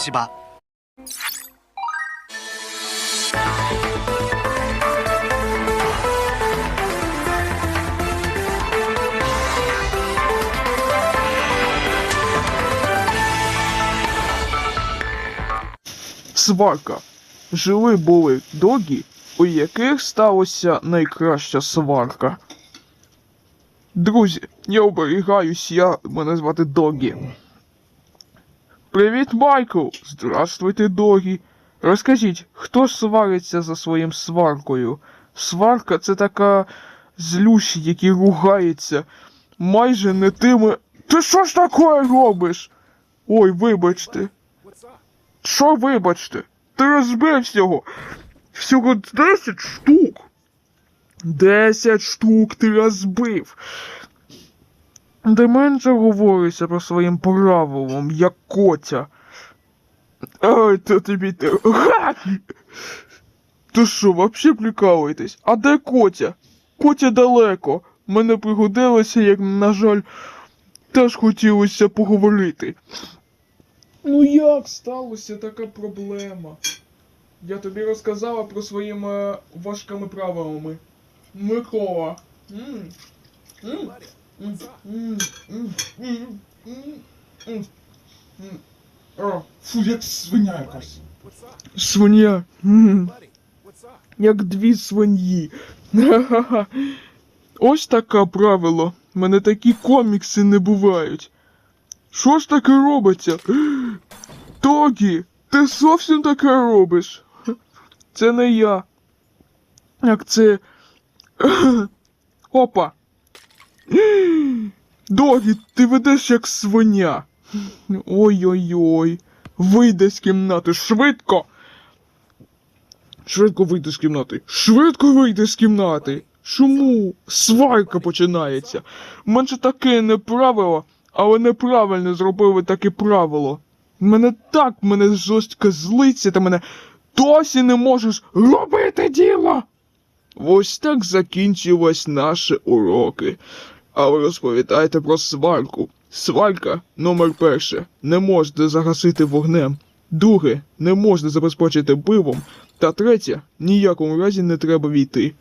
東場 Сварка. Жили були догі, у яких сталася найкраща сварка. Друзі, я оберігаюсь, я мене звати Догі. Привіт, Майкл! Здравствуйте, Догі. Розкажіть, хто ж свариться за своїм сваркою? Сварка це така злющі, які ругаються. Майже не тими. Ти що ж таке робиш? Ой, вибачте. Що вибачте? Ти розбив всього. Всього 10 штук. 10 штук ти розбив. Де менше говориться про своїм правилом, як котя. Ой, то тобі те. Га! То що, вообще прикалуєтесь? А де котя? Котя далеко. Мене пригодилося, як, на жаль, теж хотілося поговорити. Ну як сталося така проблема? Я тобі розказала про своїми важкими правилами. Микола. М. М. М. Фу, як свиня якась. Свиня. Як дві свиньї. Ось таке правило. В Мене такі комікси не бувають. Що ж таке робиться? Тогі, ти зовсім таке робиш. Це не я. Як це. Опа. Догі, ти ведеш як свиня. Ой-ой-ой. Вийди з кімнати швидко. Швидко вийди з кімнати. Швидко вийди з кімнати. Чому? Сварка починається. Менше таке не правило, але неправильно зробили таке правило. Мене так мене жорстко злиться, та мене досі не можеш робити діло. Ось так закінчились наші уроки. А ви розповідаєте про сварку. Сварка номер перше. Не можна загасити вогнем. Друге, не можна забезпечити пивом. Та третє, ніякому разі не треба війти.